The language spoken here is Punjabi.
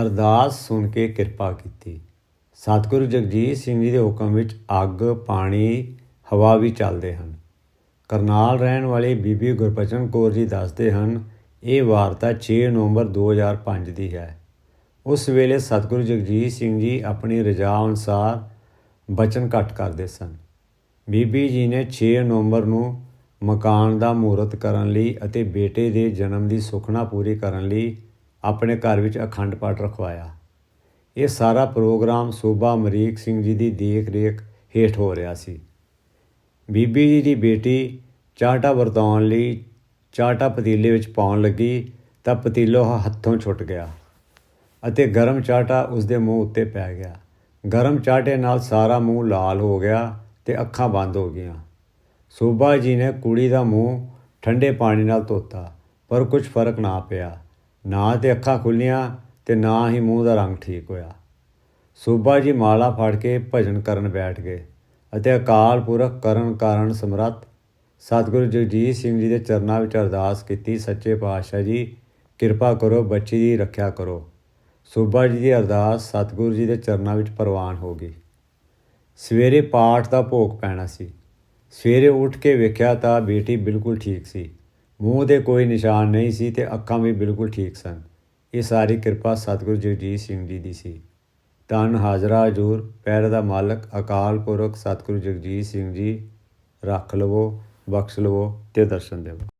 ਅਰਦਾਸ ਸੁਣ ਕੇ ਕਿਰਪਾ ਕੀਤੀ। ਸਤਿਗੁਰੂ ਜਗਜੀਤ ਸਿੰਘ ਜੀ ਦੇ ਹੁਕਮ ਵਿੱਚ ਅੱਗ, ਪਾਣੀ, ਹਵਾ ਵੀ ਚੱਲਦੇ ਹਨ। ਕਰਨਾਲ ਰਹਿਣ ਵਾਲੇ ਬੀਬੀ ਗੁਰਬਚਨ ਕੌਰ ਜੀ ਦੱਸਦੇ ਹਨ, ਇਹ ਵਾਰਤਾ 6 ਨਵੰਬਰ 2005 ਦੀ ਹੈ। ਉਸ ਵੇਲੇ ਸਤਿਗੁਰੂ ਜਗਜੀਤ ਸਿੰਘ ਜੀ ਆਪਣੀ ਰਜਾ ਅਨੁਸਾਰ ਬਚਨ ਘੱਟ ਕਰਦੇ ਸਨ। ਬੀਬੀ ਜੀ ਨੇ 6 ਨਵੰਬਰ ਨੂੰ ਮਕਾਨ ਦਾ ਮਹੂਰਤ ਕਰਨ ਲਈ ਅਤੇ ਬੇਟੇ ਦੇ ਜਨਮ ਦੀ ਸੁਖਨਾ ਪੂਰੀ ਕਰਨ ਲਈ ਆਪਣੇ ਘਰ ਵਿੱਚ ਅਖੰਡ ਪਾਠ ਰਖਵਾਇਆ। ਇਹ ਸਾਰਾ ਪ੍ਰੋਗਰਾਮ ਸੂਬਾ ਅਮਰੀਕ ਸਿੰਘ ਜੀ ਦੀ ਦੇਖ ਰੇਖ ਹੇਠ ਹੋ ਰਿਹਾ ਸੀ। ਬੀਬੀ ਜੀ ਦੀ ਬੇਟੀ ਚਾਟਾ ਵਰਤਾਉਣ ਲਈ ਚਾਟਾ ਪਤੀਲੇ ਵਿੱਚ ਪਾਉਣ ਲੱਗੀ ਤਾਂ ਪਤੀਲੋ ਹੱਥੋਂ ਛੁੱਟ ਗਿਆ ਅਤੇ ਗਰਮ ਚਾਟਾ ਉਸ ਦੇ ਮੂੰਹ ਉੱਤੇ ਪੈ ਗਿਆ। ਗਰਮ ਚਾਟੇ ਨਾਲ ਸਾਰਾ ਮੂੰਹ ਲਾਲ ਹੋ ਗਿਆ ਤੇ ਅੱਖਾਂ ਬੰਦ ਹੋ ਗਈਆਂ। ਸੂਬਾ ਜੀ ਨੇ ਕੁੜੀ ਦਾ ਮੂੰਹ ਠੰਡੇ ਪਾਣੀ ਨਾਲ ਧੋਤਾ, ਪਰ ਕੁਝ ਫ਼ਰਕ ਨਾ ਪਿਆ। ਨਾ ਤੇ ਅੱਖਾਂ ਖੁੱਲੀਆਂ ਤੇ ਨਾ ਹੀ ਮੂੰਹ ਦਾ ਰੰਗ ਠੀਕ ਹੋਇਆ। ਸੂਬਾ ਜੀ ਮਾਲਾ ਫੜ ਕੇ ਭਜਨ ਕਰਨ ਬੈਠ ਗਏ ਅਤੇ ਅਕਾਲ ਪੁਰਖ ਕਰਨ ਕਾਰਨ ਸਮਰੱਥ ਸਤਿਗੁਰੂ ਜਗਜੀਤ ਸਿੰਘ ਜੀ ਦੇ ਚਰਨਾਂ ਵਿੱਚ ਅਰਦਾਸ ਕੀਤੀ, ਸੱਚੇ ਪਾਤਸ਼ਾਹ ਜੀ, ਕਿਰਪਾ ਕਰੋ, ਬੱਚੀ ਦੀ ਰੱਖਿਆ ਕਰੋ। ਸੂਬਾ ਜੀ ਦੀ ਅਰਦਾਸ ਸਤਿਗੁਰੂ ਜੀ ਦੇ ਚਰਨਾਂ ਵਿੱਚ ਪ੍ਰਵਾਨ ਹੋ ਗਈ। ਸਵੇਰੇ ਪਾਠ ਦਾ ਭੋਗ ਪੈਣਾ ਸੀ। ਸਵੇਰੇ ਉੱਠ ਕੇ ਵੇਖਿਆ ਤਾਂ ਬੇਟੀ ਬਿਲਕੁਲ ਠੀਕ ਸੀ। ਮੂੰਹ ਦੇ ਕੋਈ ਨਿਸ਼ਾਨ ਨਹੀਂ ਸੀ ਤੇ ਅੱਖਾਂ ਵੀ ਬਿਲਕੁਲ ਠੀਕ ਸਨ। ਇਹ ਸਾਰੀ ਕਿਰਪਾ ਸਤਿਗੁਰੂ ਜਗਜੀਤ ਸਿੰਘ ਜੀ ਦੀ ਸੀ। ਤਨ ਹਾਜ਼ਰਾ ਹਜੂਰ, ਪੈਰ ਦਾ ਮਾਲਕ, ਅਕਾਲ ਪੁਰਖ ਸਤਿਗੁਰੂ ਜਗਜੀਤ ਸਿੰਘ ਜੀ, ਰੱਖ ਲਵੋ, ਬਖਸ਼ ਲਵੋ ਤੇ ਦਰਸ਼ਨ ਦੇਵੋ।